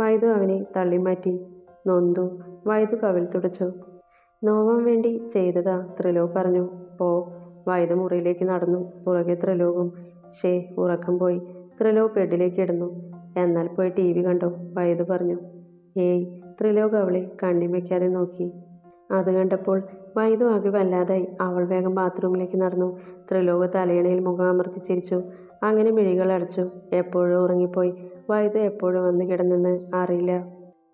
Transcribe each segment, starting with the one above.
വൈദു അവനെ തള്ളിമാറ്റി. നൊന്തു വൈദു കവിൽ തുടച്ചു. നോവാൻ വേണ്ടി ചെയ്തതാ ത്രിലോ പറഞ്ഞു. പോ വൈദു മുറിയിലേക്ക് നടന്നു. പുറകെ ത്രിലോകും. ഷേ ഉറക്കം പോയി. ത്രിലോ ബെഡിലേക്ക് ഇടുന്നു എന്നാൽ പോയി ടി വി കണ്ടോ? വൈദു പറഞ്ഞു. ഏയ് ത്രിലോക് അവളെ കണ്ണിം വയ്ക്കാതെ നോക്കി. അത് കണ്ടപ്പോൾ വൈദു ആകെ വല്ലാതായി. അവൾ വേഗം ബാത്റൂമിലേക്ക് നടന്നു. ത്രിലോക് തലയണയിൽ മുഖം അമർത്തി ചിരിച്ചു. അങ്ങനെ മിഴികൾ അടച്ചു. എപ്പോഴും ഉറങ്ങിപ്പോയി. വൈദു എപ്പോഴും വന്ന് കിടന്നെന്ന് അറിയില്ല.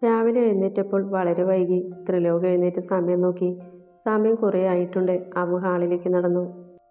രാവിലെ എഴുന്നേറ്റപ്പോൾ വളരെ വൈകി. ത്രിലോക് എഴുന്നേറ്റ് സമയം നോക്കി. സമയം കുറേ ആയിട്ടുണ്ട്. അവ ഹാളിലേക്ക് നടന്നു.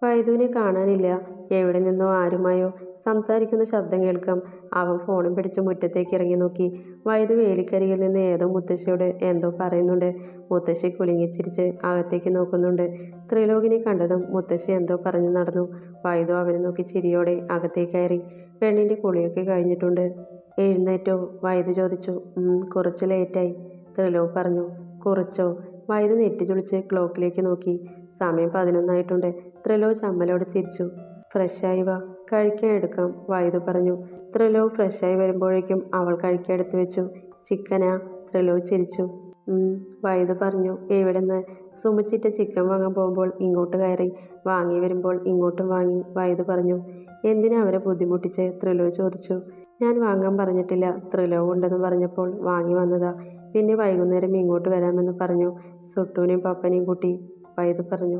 വൈദുവിനെ കാണാനില്ല. എവിടെ നിന്നോ ആരുമായോ സംസാരിക്കുന്ന ശബ്ദം കേൾക്കാം. അവൻ ഫോണും പിടിച്ച് മുറ്റത്തേക്ക് ഇറങ്ങി നോക്കി. വൈദു വേലിക്കരിയിൽ നിന്ന് ഏതോ മുത്തശ്ശിയോട് എന്തോ പറയുന്നുണ്ട്. മുത്തശ്ശി കുലുങ്ങിച്ചിരിച്ച് അകത്തേക്ക് നോക്കുന്നുണ്ട്. ത്രിലോകിനെ കണ്ടതും മുത്തശ്ശി എന്തോ പറഞ്ഞു നടന്നു. വൈദു അവനെ നോക്കി ചിരിയോടെ അകത്തേക്ക് കയറി. പെണ്ണിന്റെ കുളിയൊക്കെ കഴിഞ്ഞിട്ടുണ്ട്. എഴുന്നേറ്റോ. വൈദ ചോദിച്ചു "ഉം, കുറച്ച് ലേറ്റായി ത്രിലോ പറഞ്ഞു കുറച്ചോ? വൈദ നെറ്റി ചുളിച്ച് ക്ലോക്കിലേക്ക് നോക്കി. സമയം പതിനൊന്നായിട്ടുണ്ട്. ത്രിലോ ചമ്മലോട് ചിരിച്ചു. ഫ്രഷായി വാ കഴിക്കാൻ എടുക്കാം വൈദു പറഞ്ഞു. ത്രിലോക് ഫ്രഷായി വരുമ്പോഴേക്കും അവൾ കഴിക്കാൻ എടുത്തു വെച്ചു. ചിക്കനാ ത്രിലോ ചിരിച്ചു. "ഉം," വൈദു പറഞ്ഞു. എവിടെന്ന്? സുമിച്ചിട്ട് ചിക്കൻ വാങ്ങാൻ പോകുമ്പോൾ ഇങ്ങോട്ട് കയറി. വാങ്ങി വരുമ്പോൾ ഇങ്ങോട്ടും വാങ്ങി വൈദു പറഞ്ഞു. എന്തിനാ അവരെ ബുദ്ധിമുട്ടിച്ച്? ത്രിലോ ചോദിച്ചു. ഞാൻ വാങ്ങാൻ പറഞ്ഞിട്ടില്ല. ത്രിലോ ഉണ്ടെന്ന് പറഞ്ഞപ്പോൾ വാങ്ങി വന്നതാ. പിന്നെ വൈകുന്നേരം ഇങ്ങോട്ട് വരാമെന്ന് പറഞ്ഞു. സുട്ടൂനെയും പപ്പനെയും കൂട്ടി വൈദു പറഞ്ഞു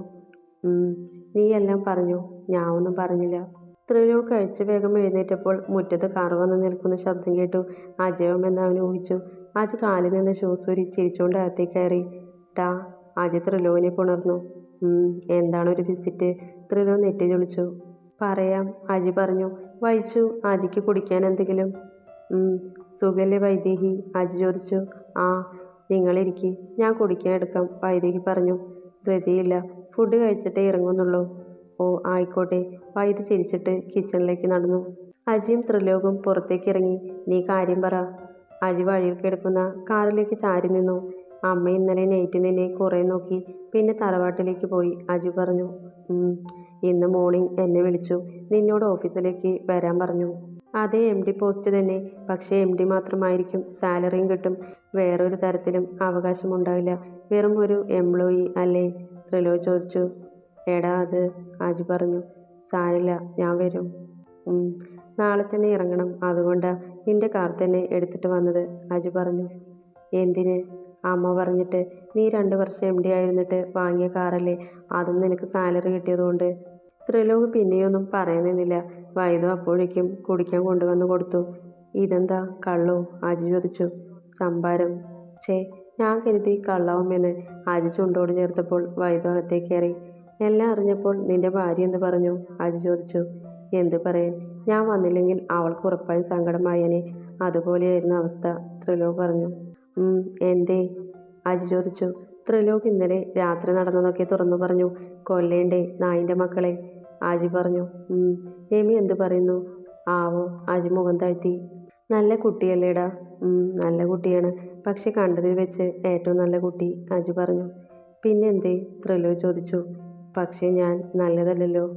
"ഉം, നീ എല്ലാം പറഞ്ഞു. ഞാൻ ഒന്നും പറഞ്ഞില്ല. ത്രിലോ കഴിച്ച് വേഗം എഴുന്നേറ്റപ്പോൾ മുറ്റത്ത് കാർ വന്ന് നിൽക്കുന്ന ശബ്ദം കേട്ടു. അജയമെന്ന് അവൻ ഊഹിച്ചു. അജ് കാലിൽ നിന്ന് ഷൂസ് ഊരി ചിരിച്ചുകൊണ്ട് അകത്തേക്ക് കയറി. ടാ അജ് ത്രിലോവിനെ പുണർന്നു. "ഉം, എന്താണ് ഒരു വിസിറ്റ് ത്രിലോ നെറ്റി ചൊളിച്ചു പറയാം അജി പറഞ്ഞു. വൈച്ചു ആജിക്ക് കുടിക്കാൻ എന്തെങ്കിലും? "ഉം, സുഖല്ലേ വൈദേഹി? ആജി ചോദിച്ചു. ആ നിങ്ങളിരിക്കി. ഞാൻ കുടിക്കാൻ എടുക്കാം വൈദേഹി പറഞ്ഞു. ധൃതിയില്ല. ഫുഡ് കഴിച്ചിട്ടേ ഇറങ്ങുന്നുള്ളൂ. ഓ ആയിക്കോട്ടെ. വൈദ്യു ചിരിച്ചിട്ട് കിച്ചണിലേക്ക് നടന്നു. അജിയും ത്രിലോകും പുറത്തേക്ക് ഇറങ്ങി. നീ കാര്യം പറ. അജി വഴിയിൽ കിടക്കുന്ന കാറിലേക്ക് ചാരി നിന്നു. അമ്മ ഇന്നലെ നൈറ്റ് നിന്നെ കുറേ നോക്കി. പിന്നെ തറവാട്ടിലേക്ക് പോയി. അജു പറഞ്ഞു "ഉം, ഇന്ന് മോർണിംഗ് എന്നെ വിളിച്ചു. നിന്നോട് ഓഫീസിലേക്ക് വരാൻ പറഞ്ഞു. അതേ എം ഡി പോസ്റ്റ് തന്നെ. പക്ഷേ എം ഡി മാത്രമായിരിക്കും സാലറിയും കിട്ടും. വേറൊരു തരത്തിലും അവകാശമുണ്ടാവില്ല വെറും ഒരു എംപ്ലോയി അല്ലേ? ത്രിലോ ചോദിച്ചു. എടാ അത് അജു പറഞ്ഞു. സാരില്ല ഞാൻ വരും. നാളെ തന്നെ ഇറങ്ങണം. അതുകൊണ്ടാ നിന്റെ കാർ തന്നെ എടുത്തിട്ട് വന്നത് അജു പറഞ്ഞു. എന്തിന്? അമ്മ പറഞ്ഞിട്ട് നീ രണ്ട് വർഷം എം ഡി ആയിരുന്നിട്ട് വാങ്ങിയ കാറല്ലേ? അതും നിനക്ക് സാലറി കിട്ടിയതുകൊണ്ട്. ത്രിലോക് പിന്നെയൊന്നും പറയുന്നില്ല വൈദു അപ്പോഴേക്കും കുടിക്കാൻ കൊണ്ടുവന്ന് കൊടുത്തു. ഇതെന്താ? കള്ളോ? അജി ചോദിച്ചു. സംഭാരം. ചേ ഞാൻ കരുതി കള്ളാവുമെന്ന്. അജി ചുണ്ടോട് ചേർത്തപ്പോൾ വൈദു അകത്തേക്ക് കയറി. എല്ലാം അറിഞ്ഞപ്പോൾ നിന്റെ ഭാര്യ എന്ത് പറഞ്ഞു? അജി ചോദിച്ചു. എന്ത് പറയാൻ? ഞാൻ വന്നില്ലെങ്കിൽ അവൾക്ക് ഉറപ്പായും സങ്കടമായേനെ അതുപോലെയായിരുന്നു അവസ്ഥ ത്രിലോക് പറഞ്ഞു. "ഉം, എന്തേ? അജി ചോദിച്ചു. ത്രിലോക് ഇന്നലെ രാത്രി നടന്നതൊക്കെ തുറന്നു പറഞ്ഞു. കൊല്ലേണ്ടേ നായിന്റെ മക്കളെ? ആജി പറഞ്ഞു. "ഉം, രമി എന്ത് പറയുന്നു? ആവോ ആജി മുഖം താഴ്ത്തി. നല്ല കുട്ടിയല്ലേടാ. "ഉം, നല്ല കുട്ടിയാണ്. പക്ഷെ കണ്ടതിൽ വെച്ച് ഏറ്റവും നല്ല കുട്ടി ആജി പറഞ്ഞു. പിന്നെന്തേ? ത്രിലോ ചോദിച്ചു. പക്ഷേ ഞാൻ നല്ലതല്ലല്ലോ.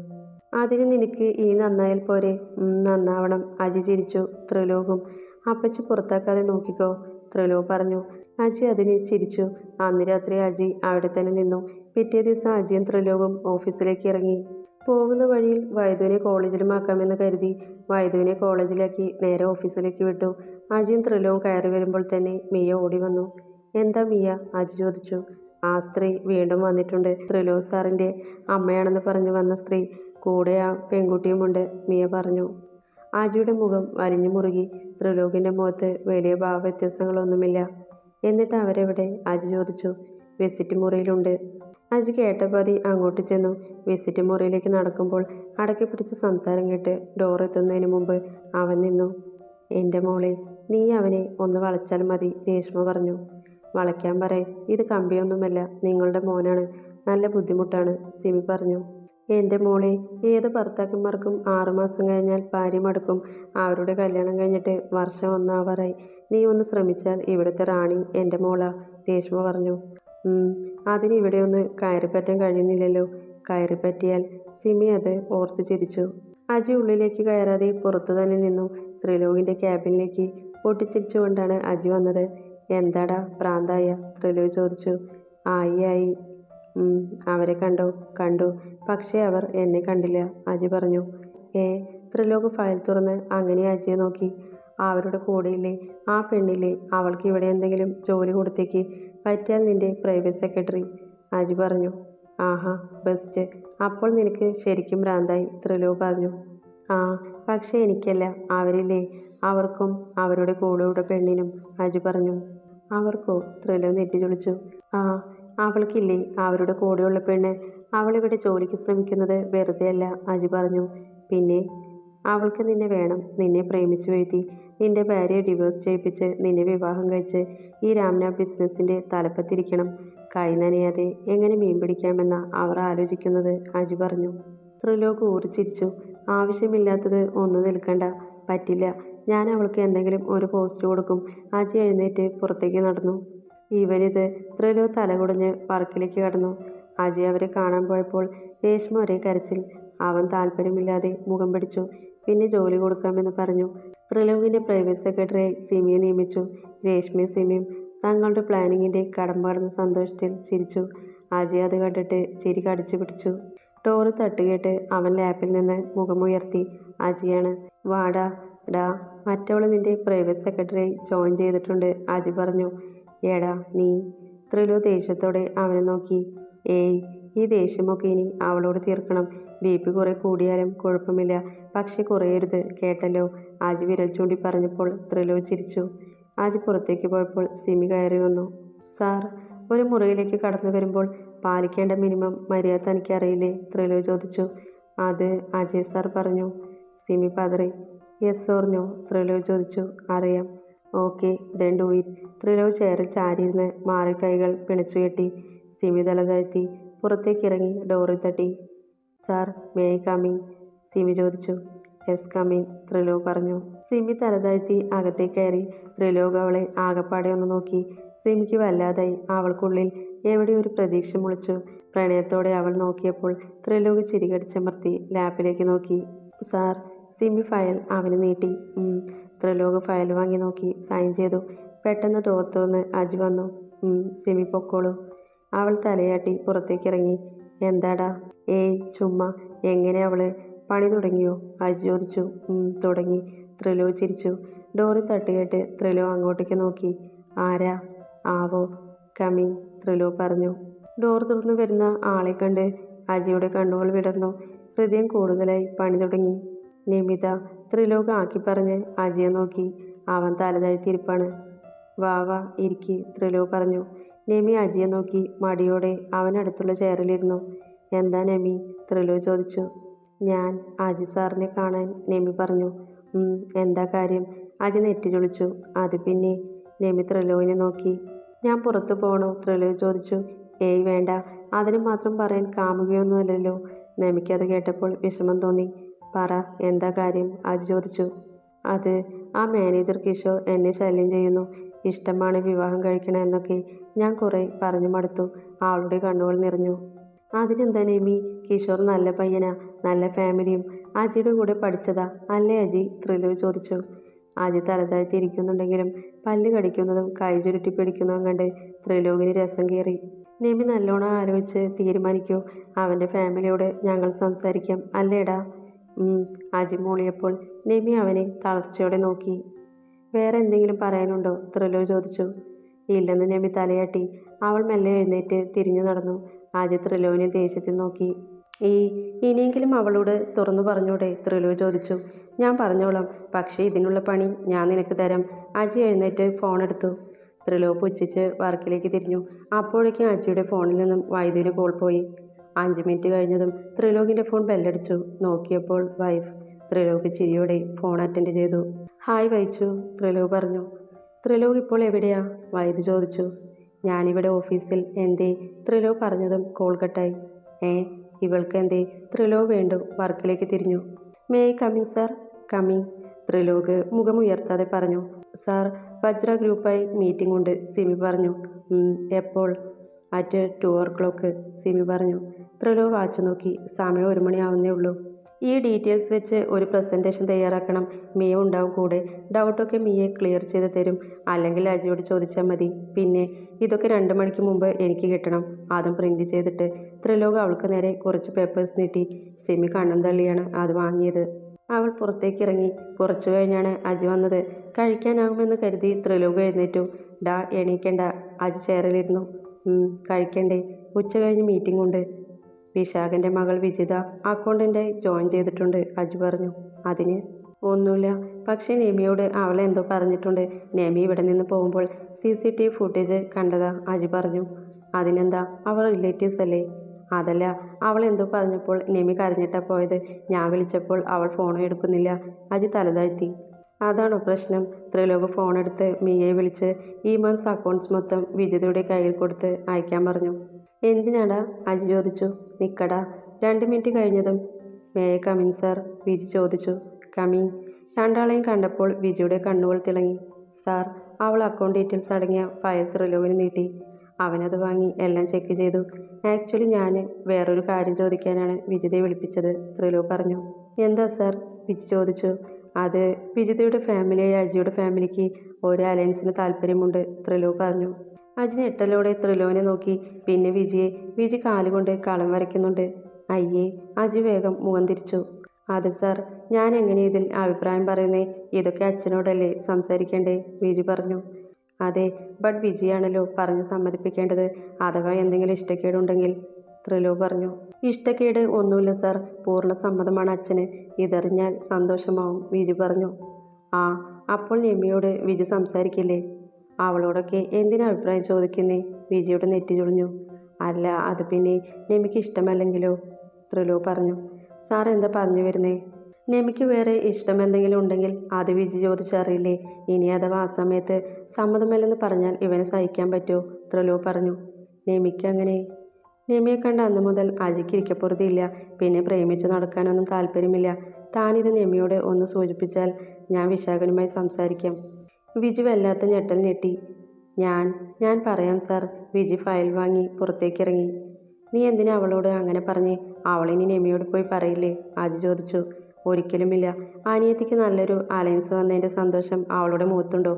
അതിന് നിനക്ക് ഇനി നന്നായാൽ പോരെ? "ഉം, നന്നാവണം അജി ചിരിച്ചു. ത്രിലോകും അപ്പച്ചി പുറത്താക്കാതെ നോക്കിക്കോ. ത്രിലോ പറഞ്ഞു. അജി അതിനെ ചിരിച്ചു. അന്ന് രാത്രി അജി അവിടെ തന്നെ നിന്നു. പിറ്റേ ദിവസം അജിയും ത്രിലോകും ഓഫീസിലേക്ക് ഇറങ്ങി. പോകുന്ന വഴിയിൽ വൈദ്യുവിനെ കോളേജിലുമാക്കാമെന്ന് കരുതി വൈദുവിനെ കോളേജിലാക്കി നേരെ ഓഫീസിലേക്ക് വിട്ടു. അജിയും ത്രിലോവും കയറി വരുമ്പോൾ തന്നെ മിയ ഓടി വന്നു. എന്താ മിയ? അജി ചോദിച്ചു. ആ സ്ത്രീ വീണ്ടും വന്നിട്ടുണ്ട്. ത്രിലോ സാറിന്റെ അമ്മയാണെന്ന് പറഞ്ഞു വന്ന സ്ത്രീ. കൂടെ ആ പെൺകുട്ടിയുമുണ്ട് മിയ പറഞ്ഞു. ആജിയുടെ മുഖം വരിഞ്ഞു മുറുകി. ത്രിലോകിന്റെ മുഖത്ത് വലിയ ഭാവവ്യത്യാസങ്ങളൊന്നുമില്ല. എന്നിട്ട് അവരെവിടെ? അജി ചോദിച്ചു. വിസിറ്റ് മുറിയിലുണ്ട്. അജി കേട്ടപാതി അങ്ങോട്ട് ചെന്നു. വിസിറ്റ് മുറിയിലേക്ക് നടക്കുമ്പോൾ അടക്കി പിടിച്ച് സംസാരം കേട്ട് ഡോർ എത്തുന്നതിന് മുമ്പ് അവൻ നിന്നു. എന്റെ മോളെ നീ അവനെ ഒന്ന് വളച്ചാൽ മതി രേഷ്മ പറഞ്ഞു. വളയ്ക്കാൻ പറ ഇത് കമ്പിയൊന്നുമല്ല. നിങ്ങളുടെ മോനാണ്. നല്ല ബുദ്ധിമുട്ടാണ് സിമി പറഞ്ഞു. എന്റെ മോളെ ഏത് ഭർത്താക്കന്മാർക്കും ആറുമാസം കഴിഞ്ഞാൽ ഭാര്യ മടുക്കും. അവരുടെ കല്യാണം കഴിഞ്ഞിട്ട് വർഷം ഒന്നാവാറായി നീ ഒന്ന് ശ്രമിച്ചാൽ ഇവിടുത്തെ റാണി എന്റെ മോളാ രേഷ്മ പറഞ്ഞു. "ഉം, അതിന് ഇവിടെ ഒന്ന് കയറിപ്പറ്റാൻ കഴിയുന്നില്ലല്ലോ. കയറിപ്പറ്റിയാൽ സിമി അത് ഓർത്ത് ചിരിച്ചു. അജി ഉള്ളിലേക്ക് കയറാതെ പുറത്തു തന്നെ നിന്നു. ത്രിലോകിന്റെ ക്യാബിനിലേക്ക് പൊട്ടിച്ചിരിച്ചുകൊണ്ടാണ് അജി വന്നത്. എന്താടാ പ്രാന്തായ? ത്രിലോക് ചോദിച്ചു. ആയി ആയി. "ഉം, അവരെ കണ്ടു? കണ്ടു. പക്ഷേ അവർ എന്നെ കണ്ടില്ല. അജി പറഞ്ഞു ഏ ത്രിലോക് ഫയൽ തുറന്ന് അങ്ങനെ അജിയെ നോക്കി. അവരുടെ കൂടെയില്ലേ? ആ പെണ്ണില്ലേ? അവൾക്ക് ഇവിടെ എന്തെങ്കിലും ജോലി കൊടുത്തേക്ക്. പറ്റിയാൽ നിന്റെ പ്രൈവറ്റ് സെക്രട്ടറി. അജി പറഞ്ഞു ആഹാ ബെസ്റ്റ്. അപ്പോൾ നിനക്ക് ശരിക്കും ഭ്രാന്തായി ത്രിലോക് പറഞ്ഞു. ആ പക്ഷേ എനിക്കല്ല. അവരില്ലേ? അവർക്കും അവരുടെ കൂടെയുള്ള പെണ്ണിനും അജി പറഞ്ഞു. അവർക്കോ? ത്രിലോ നെറ്റി ചൊളിച്ചു ആ അവൾക്കില്ലേ അവരുടെ കൂടെയുള്ള പെണ്ണ്. അവളിവിടെ ജോലിക്ക് ശ്രമിക്കുന്നത് വെറുതെ അല്ല അജി പറഞ്ഞു. പിന്നെ അവൾക്ക് നിന്നെ വേണം. നിന്നെ പ്രേമിച്ചു വീഴ്ത്തി. നിന്റെ ഭാര്യയെ ഡിവോഴ്സ് ചെയ്യിപ്പിച്ച് നിന്നെ വിവാഹം കഴിച്ച് ഈ രാംന ബിസിനസ്സിന്റെ തലപ്പത്തിരിക്കണം. കൈ നനയാതെ എങ്ങനെ മീൻ പിടിക്കാമെന്ന അവർ ആലോചിക്കുന്നത് അജി പറഞ്ഞു. ത്രിലോക് ഊറിച്ചിരിച്ചു ആവശ്യമില്ലാത്തത് ഒന്നും നിൽക്കണ്ട. പറ്റില്ല. ഞാൻ അവൾക്ക് എന്തെങ്കിലും ഒരു പോസ്റ്റ് കൊടുക്കും. അജി എഴുന്നേറ്റ് പുറത്തേക്ക് നടന്നു. ഇവനിത് ത്രിലു തലകുടഞ്ഞ് പാർക്കിലേക്ക് കടന്നു. അജി അവരെ കാണാൻ പോയപ്പോൾ രേഷ്മ ഒരേ കരച്ചിൽ. അവൻ താല്പര്യമില്ലാതെ മുഖം പിടിച്ചു. പിന്നെ ജോലി കൊടുക്കാമെന്ന് പറഞ്ഞു. ത്രിലുവിന്റെ പ്രൈവറ്റ് സെക്രട്ടറിയായി സിമിയെ നിയമിച്ചു. രേഷ്മയും സിമിയും തങ്ങളുടെ പ്ലാനിങ്ങിന്റെ കടമ്പ കടന്ന സന്തോഷത്തിൽ ചിരിച്ചു. അജയ് അത് കണ്ടിട്ട് ചിരി കടിച്ചു പിടിച്ചു. ഡോറ് തട്ടുകേട്ട് അവൻ ലാപ്പിൽ നിന്ന് മുഖമുയർത്തി. അജിയാണ്. വാടാ. ഡാ. മറ്റവൾ നിന്റെ പ്രൈവറ്റ് സെക്രട്ടറിയായി ജോയിൻ ചെയ്തിട്ടുണ്ട് അജി പറഞ്ഞു. എടാ നീ ത്രിലു ദേഷ്യത്തോടെ അവനെ നോക്കി. ഏയ് ഈ ദേഷ്യമൊക്കെ ഇനി അവളോട് തീർക്കണം. ബി പി കുറെ കൂടിയാലും കുഴപ്പമില്ല. പക്ഷെ കുറയരുത് കേട്ടല്ലോ? ആജി വിരൽ ചൂണ്ടി പറഞ്ഞപ്പോൾ ത്രിലു ചിരിച്ചു. ആജി പുറത്തേക്ക് പോയപ്പോൾ സിമി കയറി വന്നു. സാർ ഒരു മുറിയിലേക്ക് കടന്നു വരുമ്പോൾ പാലിക്കേണ്ട മിനിമം മര്യാദ തനിക്കറിയില്ലേ? ത്രിലു ചോദിച്ചു. അത് അജയ് സാർ പറഞ്ഞു. സിമി പതറി. യെസ് ഓർഞ്ഞോ ത്രിലു ചോദിച്ചു. അറിയാം. Okay then do it. Thrilu ചെയറിൽ ചാരിയിരുന്ന് മാറി കൈകൾ സിമി തല താഴ്ത്തി പുറത്തേക്കിറങ്ങി ഡോറിൽ തട്ടി. സാർ മേ കമ്മിങ് സിമി ചോദിച്ചു. എസ് കമ്മിങ് ത്രിലോക് പറഞ്ഞു. സിമി തല തലതാഴ്ത്തി അകത്തേക്ക് കയറി. ത്രിലോക് അവളെ ആകപ്പാടെ ഒന്ന് നോക്കി. സിമിക്ക് വല്ലാതായി. അവൾക്കുള്ളിൽ എവിടെ ഒരു പ്രതീക്ഷ മുളിച്ചു. പ്രണയത്തോടെ അവൾ നോക്കിയപ്പോൾ ത്രിലോക് ചിരികടിച്ചമർത്തി ലാപ്പിലേക്ക് നോക്കി. സാർ സിമി ഫയൽ അവന് നീട്ടി. ത്രിലോക് ഫയൽ വാങ്ങി നോക്കി. സൈൻ ചെയ്തു. പെട്ടെന്ന് ഡോർ അജി വന്നു. "ഉം, സിമി പൊക്കോളൂ. അവൾ തലയാട്ടി പുറത്തേക്കിറങ്ങി. എന്താടാ? ഏയ് ചുമ്മാ. എങ്ങനെ അവൾ? പണി തുടങ്ങിയോ? അജി ചോദിച്ചു. "ഉം, തുടങ്ങി. ത്രിലോ ചിരിച്ചു. ഡോറി തട്ടുകേട്ട് ത്രിലോ അങ്ങോട്ടേക്ക് നോക്കി. ആരാ? ആവോ. കമ്മിങ് ത്രിലോ പറഞ്ഞു. ഡോർ തുറന്നു വരുന്ന ആളെ കണ്ട് അജിയുടെ കണ്ണുകൾ വിടർന്നു. ഹൃദയം കൂടുതലായി പണി തുടങ്ങി. നിമിത ത്രിലോക ആക്കി പറഞ്ഞ് അജിയെ നോക്കി. അവൻ തലതാഴ്ത്തിയിരിപ്പാണ് വാ വാ ഇരിക്കി ത്രിലു പറഞ്ഞു. നെമി അജിയെ നോക്കി മടിയോടെ അവനടുത്തുള്ള ചെയറിലിരുന്നു. എന്താ നെമി? ത്രിലു ചോദിച്ചു. ഞാൻ അജി സാറിനെ കാണാൻ നെമി പറഞ്ഞു. എന്താ കാര്യം? അജി നെറ്റി ചൊളിച്ചു അത് പിന്നെ നെമി ത്രിലോവിനെ നോക്കി. ഞാൻ പുറത്തു പോകണോ ത്രിലു ചോദിച്ചു. ഏയ് വേണ്ട. അതിന് മാത്രം പറയാൻ കാമുകയൊന്നുമല്ലല്ലോ. നെമിക്കത് കേട്ടപ്പോൾ വിഷമം തോന്നി. പറ എന്താ കാര്യം? അജി ചോദിച്ചു. അത് ആ മാനേജർ കിഷോ എന്നെ ശല്യം ചെയ്യുന്നു. ഇഷ്ടമാണ് വിവാഹം കഴിക്കണം എന്നൊക്കെ ഞാൻ കുറേ പറഞ്ഞു മടുത്തു. ആളുടെ കണ്ണുകൾ നിറഞ്ഞു. അതിനെന്താ നേമി കിഷോർ നല്ല പയ്യനാ നല്ല ഫാമിലിയും. അജിയുടെ കൂടെ പഠിച്ചതാ അല്ലേ അജി? ത്രിലു ചോദിച്ചു. അജി തലതാഴ്ത്തിയിരിക്കുന്നുണ്ടെങ്കിലും പല്ല് കടിക്കുന്നതും കൈ ചുരുട്ടി പിടിക്കുന്നതും കണ്ട് ത്രിലോകിന് രസം കയറി. നേമി നല്ലോണം ആലോചിച്ച് തീരുമാനിക്കൂ. അവന്റെ ഫാമിലിയോട് ഞങ്ങൾ സംസാരിക്കാം അല്ലേടാ? അജി മൂളിയപ്പോൾ നെമി അവനെ തളർച്ചയോടെ നോക്കി. വേറെ എന്തെങ്കിലും പറയാനുണ്ടോ? ത്രിലോ ചോദിച്ചു. ഇല്ലെന്ന് നെമി തലയാട്ടി. അവൾ മെല്ലെ എഴുന്നേറ്റ് തിരിഞ്ഞു നടന്നു. ആദ്യ ത്രിലോവിനെ ദേഷ്യത്തിൽ നോക്കി. ഈ ഇനിയെങ്കിലും അവളോട് തുറന്നു പറഞ്ഞൂടെ? ത്രിലോ ചോദിച്ചു. ഞാൻ പറഞ്ഞോളാം. പക്ഷേ ഇതിനുള്ള പണി ഞാൻ നിനക്ക് തരാം. അജി എഴുന്നേറ്റ് ഫോൺ എടുത്തു. ത്രിലോ പുച്ഛിച്ച് വർക്കിലേക്ക് തിരിഞ്ഞു. അപ്പോഴേക്കും അജിയുടെ ഫോണിൽ നിന്നും വൈദ്യുതി കോൾ പോയി. അഞ്ച് മിനിറ്റ് കഴിഞ്ഞതും ത്രിലോകിന്റെ ഫോൺ ബെല്ലടിച്ചു. നോക്കിയപ്പോൾ വൈഫ് ത്രിലോക് ചിരിയോടെ ഫോൺ അറ്റൻഡ് ചെയ്തു. ഹായ് വൈച്ചു ത്രിലോക് പറഞ്ഞു. ത്രിലോക് ഇപ്പോൾ എവിടെയാ? വൈദ്യു ചോദിച്ചു. ഞാനിവിടെ ഓഫീസിൽ എന്തേ? ത്രിലോക് പറഞ്ഞതും കോൾ കട്ടായി ഏ ഇവൾക്ക് എന്തേ? ത്രിലോക് വീണ്ടും വർക്കിലേക്ക് തിരിഞ്ഞു. May coming sir coming Trilok മുഖമുയർത്താതെ പറഞ്ഞു. സാർ വജ്ര ഗ്രൂപ്പായി മീറ്റിംഗ് ഉണ്ട് സിമി പറഞ്ഞു. എപ്പോൾ? At two o'clock Simi പറഞ്ഞു. ത്രിലോ വാച്ച് നോക്കി. സമയം ഒരു മണിയാവുന്നേ ഉള്ളൂ. ഈ ഡീറ്റെയിൽസ് വെച്ച് ഒരു പ്രസന്റേഷൻ തയ്യാറാക്കണം. മിയ ഉണ്ടാവും കൂടെ. ഡൗട്ടൊക്കെ മിയെ ക്ലിയർ ചെയ്ത് തരും. അല്ലെങ്കിൽ അജിയോട് ചോദിച്ചാൽ മതി. പിന്നെ ഇതൊക്കെ രണ്ട് മണിക്ക് മുമ്പ് എനിക്ക് കിട്ടണം. അതും പ്രിന്റ് ചെയ്തിട്ട്. ത്രിലോക അവൾക്ക് നേരെ കുറച്ച് പേപ്പേഴ്സ് നീട്ടി. സിമി കണ്ണം തള്ളിയാണ് അത് വാങ്ങിയത്. അവൾ പുറത്തേക്ക് ഇറങ്ങി. കുറച്ചു കഴിഞ്ഞാണ് അജി വന്നത്. കഴിക്കാനാകുമെന്ന് കരുതി ത്രിലോക എഴുന്നേറ്റു. ഡാ എണീക്കണ്ട. അജി ചേരലിരുന്നു "ഉം, കഴിക്കണ്ടേ. ഉച്ച കഴിഞ്ഞ് മീറ്റിംഗ് ഉണ്ട്. വിശാഖന്റെ മകൾ വിജിത അക്കൗണ്ടന്റായി ജോയിൻ ചെയ്തിട്ടുണ്ട് അജു പറഞ്ഞു. അതിന് ഒന്നുമില്ല. പക്ഷേ നെമിയോട് അവൾ എന്തോ പറഞ്ഞിട്ടുണ്ട്. നെമി ഇവിടെ നിന്ന് പോകുമ്പോൾ C C T V footage കണ്ടതാ അജു പറഞ്ഞു. അതിനെന്താ? അവൾ റിലേറ്റീവ്സ് അല്ലേ? അതല്ല അവൾ എന്തോ പറഞ്ഞപ്പോൾ നെമി കരഞ്ഞിട്ടാ പോയത്. ഞാൻ വിളിച്ചപ്പോൾ അവൾ ഫോണും എടുക്കുന്നില്ല. അജി തലതാഴ്ത്തി. അതാണോ പ്രശ്നം. ത്രിലോക് ഫോണെടുത്ത് മിയെ വിളിച്ച് ഈ മന്ത്സ് അക്കൗണ്ട്സ് മൊത്തം വിജിതയുടെ കയ്യിൽ കൊടുത്ത് അയക്കാൻ പറഞ്ഞു. എന്തിനാടാ അജി ചോദിച്ചു. നിക്കടാ. രണ്ട് മിനിറ്റ് കഴിഞ്ഞതും മേ കമിൻ സാർ വിജി ചോദിച്ചു. കമിൻ രണ്ടാളെയും കണ്ടപ്പോൾ വിജിയുടെ കണ്ണുകൾ തിളങ്ങി. സാർ അവൾ അക്കൗണ്ട് ഡീറ്റെയിൽസ് അടങ്ങിയ ഫയൽ ത്രില്ലോവിന് നീട്ടി. അവനത് വാങ്ങി എല്ലാം ചെക്ക് ചെയ്തു. ആക്ച്വലി ഞാൻ വേറൊരു കാര്യം ചോദിക്കാനാണ് വിജിതയെ വിളിപ്പിച്ചത് ത്രിലോ പറഞ്ഞു. എന്താ സാർ? വിജി ചോദിച്ചു. അത് വിജിതയുടെ ഫാമിലിയായ അജിയുടെ ഫാമിലിക്ക് ഒരു അലയൻസിന് താല്പര്യമുണ്ട് ത്രിലോ പറഞ്ഞു. അജി ഞെട്ടലോടെ ത്രിലോനെ നോക്കി. പിന്നെ വിജിയെ. വിജി കാലുകൊണ്ട് കളം വരയ്ക്കുന്നുണ്ട്. അയ്യേ അജി വേഗം മുഖം തിരിച്ചു. അത് സാർ ഞാൻ എങ്ങനെ ഇതിൽ അഭിപ്രായം പറയുന്നേ? ഇതൊക്കെ അച്ഛനോടല്ലേ സംസാരിക്കേണ്ടേ? വിജി പറഞ്ഞു. അതെ ബട്ട് വിജിയാണല്ലോ പറഞ്ഞ് സമ്മതിപ്പിക്കേണ്ടത്. അഥവാ എന്തെങ്കിലും ഇഷ്ടക്കേടുണ്ടെങ്കിൽ ത്രിലോ പറഞ്ഞു. ഇഷ്ടക്കേട് ഒന്നുമില്ല സാർ. പൂർണ സമ്മതമാണ് അച്ഛന്. ഇതറിഞ്ഞാൽ സന്തോഷമാവും വിജി പറഞ്ഞു. ആ അപ്പോൾ നെമിയോട് വിജി സംസാരിക്കില്ലേ? അവളോടൊക്കെ എന്തിനാ അഭിപ്രായം ചോദിക്കുന്നേ? വിജിയുടെ നെറ്റി ചുളിഞ്ഞു. അല്ല അത് പിന്നെ നെമിക്ക് ഇഷ്ടമല്ലെങ്കിലോ? ത്രിലു പറഞ്ഞു. സാർ എന്താ പറഞ്ഞു വരുന്നേ? നെമിക്ക് വേറെ ഇഷ്ടം എന്തെങ്കിലും ഉണ്ടെങ്കിൽ അത് വിജി ചോദിച്ചറിയില്ലേ? ഇനി അഥവാ ആ സമയത്ത് സമ്മതമല്ലെന്ന് പറഞ്ഞാൽ ഇവനെ സഹിക്കാൻ പറ്റുമോ? ത്രിലു പറഞ്ഞു. നെമിക്ക് അങ്ങനെ. നെമിയെ കണ്ട അന്ന് മുതൽ അജിക്ക് ഇരിക്കപ്പുറത്തില്ല പിന്നെ പ്രേമിച്ചു നടക്കാനൊന്നും താല്പര്യമില്ല. താനിത് നെമിയോട് ഒന്ന് സൂചിപ്പിച്ചാൽ ഞാൻ വിശാഖനുമായി സംസാരിക്കാം. വിജി വല്ലാത്ത ഞെട്ടൽ ഞെട്ടി. ഞാൻ ഞാൻ പറയാം സാർ. വിജി ഫയൽ വാങ്ങി പുറത്തേക്കിറങ്ങി. നീ എന്തിനാ അവളോട് അങ്ങനെ പറഞ്ഞ്? അവളിനി നെമിയോട് പോയി പറയില്ലേ? ആജി ചോദിച്ചു. ഒരിക്കലുമില്ല. അനിയത്തിക്ക് നല്ലൊരു അലയൻസ് വന്നതിന്റെ സന്തോഷം അവളുടെ മുഖത്തുണ്ടോ?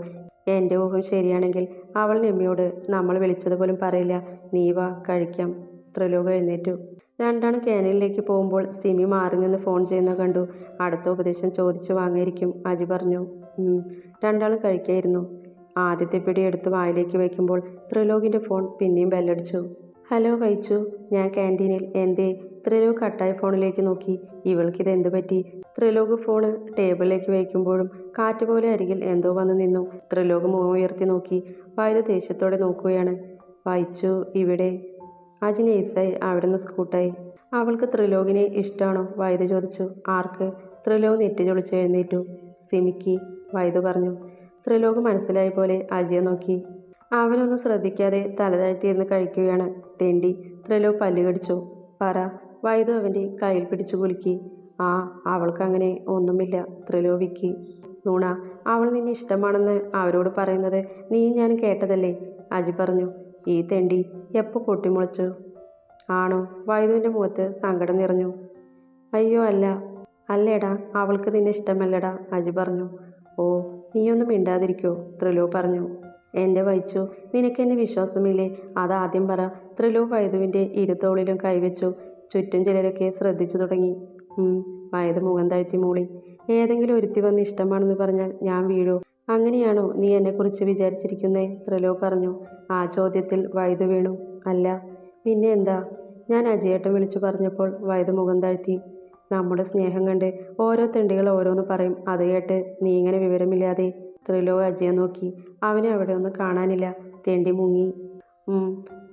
എന്റെ ഊഹം ശരിയാണെങ്കിൽ അവൾ നെമ്മിയോട് നമ്മൾ വിളിച്ചത് പോലും പറയില്ല. നീ വാ കഴിക്കാം. ത്രിലോക എഴുന്നേറ്റു. രണ്ടാണ് കാനലിലേക്ക് പോകുമ്പോൾ സിമി മാറി നിന്ന് ഫോൺ ചെയ്യുന്ന കണ്ടു. അടുത്ത ഉപദേശം ചോദിച്ചു വാങ്ങിയിരിക്കും അജി പറഞ്ഞു. "ഉം." രണ്ടാളും കഴിക്കായിരുന്നു. ആദ്യത്തെ പിടി എടുത്ത് വായിലേക്ക് വയ്ക്കുമ്പോൾ ത്രിലോകിന്റെ ഫോൺ പിന്നെയും ബെല്ലടിച്ചു. ഹലോ വൈച്ചു. ഞാൻ ക്യാന്റീനിൽ എന്തേ ത്രിലോക് കട്ടായ ഫോണിലേക്ക് നോക്കി. ഇവൾക്കിത് എന്ത് പറ്റി ത്രിലോക് ഫോണ് ടേബിളിലേക്ക് വയ്ക്കുമ്പോഴും കാറ്റ് പോലെ അരികിൽ എന്തോ വന്നു നിന്നു. ത്രിലോക് മുഖം ഉയർത്തി നോക്കി. വായുത ദേഷ്യത്തോടെ നോക്കുകയാണ്. വായിച്ചു ഇവിടെ. അജി നെയ്സായി അവിടെ നിന്ന് സ്കൂട്ടായി. അവൾക്ക് ത്രിലോകിനെ ഇഷ്ടമാണോ വൈദ്യ ചോദിച്ചു. ആർക്ക് ത്രിലോക് നെറ്റി ചൊളിച്ച് എഴുന്നേറ്റു. സിമിക്ക്. വൈദ്യ പറഞ്ഞു. ത്രിലോക് മനസ്സിലായ പോലെ അജിയെ നോക്കി. അവനൊന്നും ശ്രദ്ധിക്കാതെ തലതാഴ്ത്തിയിരുന്ന് കഴിക്കുകയാണ്. തെണ്ടി ത്രിലോക് പല്ല് കടിച്ചു. പറ വൈദു അവന്റെ കയ്യിൽ പിടിച്ചു കുലുക്കി. ആ അവൾക്കങ്ങനെ ഒന്നുമില്ല ത്രിലോവിക്ക് നൂണ അവൾ നിന്നെ ഇഷ്ടമാണെന്ന് അവരോട് പറയുന്നത് നീ ഞാൻ കേട്ടതല്ലേ? അജി പറഞ്ഞു. ഈ തെണ്ടി എപ്പോൾ പൊട്ടിമുളച്ചു? ആണോ? വൈദുവിന്റെ മുഖത്ത് സങ്കടം നിറഞ്ഞു. അയ്യോ അല്ല. അല്ലേടാ അവൾക്ക് നിന്നെ ഇഷ്ടമല്ലടാ അജി പറഞ്ഞു. ഓ നീയൊന്നും മിണ്ടാതിരിക്കോ ത്രിലോ പറഞ്ഞു. എന്റെ വൈച്ചു നിനക്കെന്നെ വിശ്വാസമില്ലേ? അതാദ്യം പറ. ത്രിലോ വൈദ്യുവിന്റെ ഇരുത്തോളിലും കൈവച്ചു. ചുറ്റും ചിലരൊക്കെ ശ്രദ്ധിച്ചു തുടങ്ങി. വയത് മുഖം താഴ്ത്തി മൂളി. ഏതെങ്കിലും ഒരുത്തി വന്ന് ഇഷ്ടമാണെന്ന് പറഞ്ഞാൽ ഞാൻ വീഴൂ? അങ്ങനെയാണോ നീ എന്നെക്കുറിച്ച് വിചാരിച്ചിരിക്കുന്നേ? ത്രിലോ പറഞ്ഞു. ആ ചോദ്യത്തിൽ വൈദ്യു വീണു. അല്ല പിന്നെ എന്താ? ഞാൻ അജയേട്ടൻ വിളിച്ചു പറഞ്ഞപ്പോൾ വയത് മുഖം താഴ്ത്തി. നമ്മുടെ സ്നേഹം കണ്ട് ഓരോ തെണ്ടികൾ ഓരോന്ന് പറയും. അത് കേട്ട് നീ ഇങ്ങനെ വിവരമില്ലാതെ ത്രിലോക അജയെ നോക്കി. അവനെ അവിടെ ഒന്നും കാണാനില്ല. തെണ്ടി മുങ്ങി.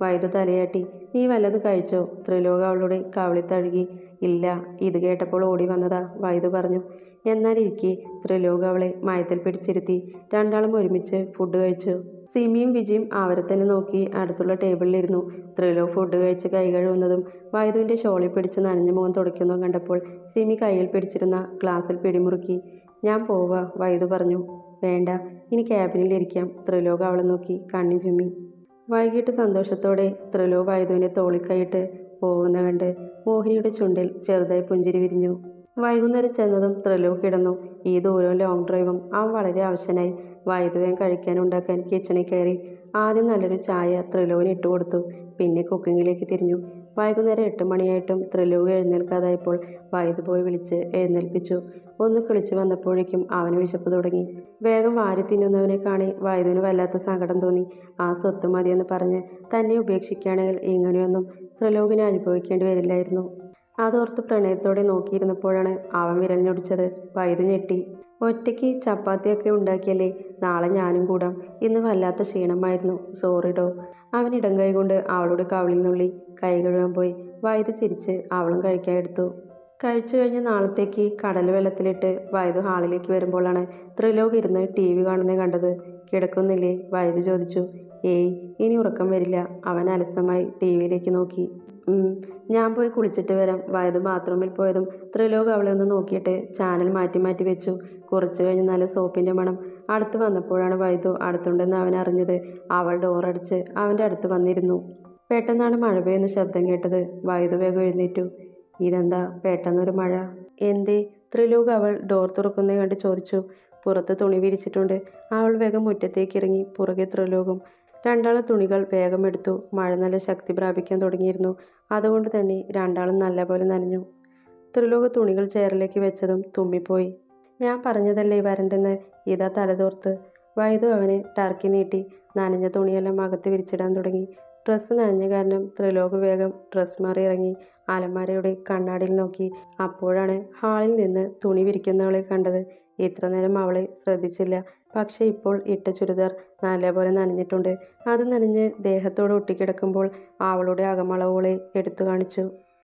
വൈദ്യു തലയാട്ടി. നീ വല്ലത് കഴിച്ചോ? ത്രിലോക അവളുടെ കവളി തഴുകി. ഇല്ല ഇത് കേട്ടപ്പോൾ ഓടി വന്നതാ വൈദ്യു പറഞ്ഞു. എന്നാൽ ഇരിക്കെ ത്രിലോക അവളെ മയത്തിൽ പിടിച്ചിരുത്തി. രണ്ടാളും ഒരുമിച്ച് ഫുഡ് കഴിച്ചു. സിമിയും വിജയും അവരെ തന്നെ നോക്കി അടുത്തുള്ള ടേബിളിലിരുന്നു ത്രിലോ ഫുഡ് കഴിച്ച് കൈ കഴുകുന്നതും വൈദുവിന്റെ ഷോളിൽ പിടിച്ച് നനഞ്ഞ മുഖം തുടയ്ക്കുന്നതും കണ്ടപ്പോൾ സിമി കയ്യിൽ പിടിച്ചിരുന്ന ഗ്ലാസ്സിൽ പിടിമുറുക്കി. ഞാൻ പോവാ വൈദു പറഞ്ഞു. വേണ്ട ഇനി ക്യാബിനിലിരിക്കാം ത്രിലോക അവളെ നോക്കി. കണ്ണി ചുമ്മി വൈകിട്ട് സന്തോഷത്തോടെ ത്രിലോ വൈദ്യുവിന്റെ തോളിക്കൈയിട്ട് പോകുന്ന കണ്ട് മോഹിനിയുടെ ചുണ്ടിൽ ചെറുതായി പുഞ്ചിരി വിരിഞ്ഞു. വൈകുന്നേരം ചെന്നതും ത്രിലോക് കിടന്നു. ഈ ദൂരവും ലോങ് ഡ്രൈവും അവൻ വളരെ ആവശ്യനായി കഴിക്കാൻ കഴിക്കാനുണ്ടാക്കാൻ കിച്ചണിൽ കയറി. ആദ്യം നല്ലൊരു ചായ ത്രിലോവിന് ഇട്ട് കൊടുത്തു. പിന്നെ കുക്കിങ്ങിലേക്ക് തിരിഞ്ഞു. വൈകുന്നേരം എട്ട് മണിയായിട്ടും ത്രിലോക് എഴുന്നേൽക്കാതായപ്പോൾ വൈദ്യു പോയി വിളിച്ച് എഴുന്നേൽപ്പിച്ചു. ഒന്ന് കുളിച്ചു വന്നപ്പോഴേക്കും അവന് വിശപ്പ് തുടങ്ങി. വേഗം വാരി തിന്നുന്നവനെ കാണി വൈദ്യുവിന് വല്ലാത്ത സങ്കടം തോന്നി. ആ സ്വത്ത് മതിയെന്ന് പറഞ്ഞ് തന്നെ ഉപേക്ഷിക്കുകയാണെങ്കിൽ ഇങ്ങനെയൊന്നും ത്രിലോകിന് അനുഭവിക്കേണ്ടി വരില്ലായിരുന്നു. അതോർത്ത് പ്രണയത്തോടെ നോക്കിയിരുന്നപ്പോഴാണ് അവൻ വിരഞ്ഞൊടിച്ചത് വൈദ്യു ഞെട്ടി. ഒറ്റയ്ക്ക് ചപ്പാത്തിയൊക്കെ ഉണ്ടാക്കിയല്ലേ നാളെ ഞാനും കൂടാം ഇന്ന് വല്ലാത്ത ക്ഷീണമായിരുന്നു സോറി ഡോ അവൻ ഇടം കൈ കൊണ്ട് അവളുടെ കവിളിൽ നുള്ളി കൈ കഴുകാൻ പോയി. വൈദ്യു ചിരിച്ച് അവളും കഴിക്കാൻ എടുത്തു. കഴിച്ചു കഴിഞ്ഞ് നാളത്തേക്ക് കടൽ വെള്ളത്തിലിട്ട് വൈദ്യു ഹാളിലേക്ക് വരുമ്പോഴാണ് ത്രിലോക് ഇരുന്ന് ടി വി കാണുന്നത് കണ്ടത്. കിടക്കുന്നില്ലേ? വൈദ്യു ചോദിച്ചു. ഏയ് ഇനി ഉറക്കം വരില്ല. അവൻ അലസമായി ടി വിയിലേക്ക് നോക്കി. "ഉം, ഞാൻ പോയി കുളിച്ചിട്ട് വരാം. വൈദ്യു ബാത്റൂമിൽ പോയതും ത്രിലോക് അവളെ ഒന്ന് നോക്കിയിട്ട് ചാനൽ മാറ്റി മാറ്റി വെച്ചു. കുറച്ചു കഴിഞ്ഞ് നല്ല സോപ്പിന്റെ മണം. അടുത്ത് വന്നപ്പോഴാണ് വൈദു അടുത്തുണ്ടെന്ന് അവൻ അറിഞ്ഞത്. അവൾ ഡോറടിച്ച് അവന്റെ അടുത്ത് വന്നിരുന്നു. പെട്ടെന്നാണ് മഴ പെയ്യുന്ന ശബ്ദം കേട്ടത്. വൈദു വേഗം എഴുന്നേറ്റു. ഇതെന്താ? പെട്ടെന്നൊരു മഴ? എന്തേ? ത്രിലോക് അവൾ ഡോർ തുറക്കുന്നത് കണ്ട് ചോദിച്ചു. പുറത്ത് തുണി വിരിച്ചിട്ടുണ്ട്. അവൾ വേഗം മുറ്റത്തേക്ക് ഇറങ്ങി. പുറകെ ത്രിലോകും രണ്ടാളും തുണികൾ വേഗം എടുത്തു. മഴ നല്ല ശക്തി പ്രാപിക്കാൻ തുടങ്ങിയിരുന്നു. അതുകൊണ്ട് തന്നെ രണ്ടാളും നല്ലപോലെ നനഞ്ഞു. ത്രിലോക തുണികൾ ചേറിലേക്ക് വെച്ചതും തുമ്മിപ്പോയി. ഞാൻ പറഞ്ഞതല്ലേ വരണ്ടെന്ന്? ഇതാ തലതോർത്ത് വൈദു അവനെ ടർക്കി നീട്ടി നനഞ്ഞ തുണിയെല്ലാം അകത്ത് വിരിച്ചിടാൻ തുടങ്ങി. ഡ്രസ്സ് നനഞ്ഞ കാരണം ത്രിലോക വേഗം ഡ്രസ് മാറി ഇറങ്ങി. അലമാരയുടെ കണ്ണാടിയിൽ നോക്കി. അപ്പോഴാണ് ഹാളിൽ നിന്ന് തുണി വിരിക്കുന്നവളെ കണ്ടത്. ഇത്ര നേരം അവളെ ശ്രദ്ധിച്ചില്ല. പക്ഷേ ഇപ്പോൾ ഇട്ട ചുരിദാർ നല്ലപോലെ നനഞ്ഞിട്ടുണ്ട്. അത് നനഞ്ഞ് ദേഹത്തോട് ഒട്ടിക്കിടക്കുമ്പോൾ അവളുടെ അകമളവുകളെ എടുത്തു കാണിച്ചു.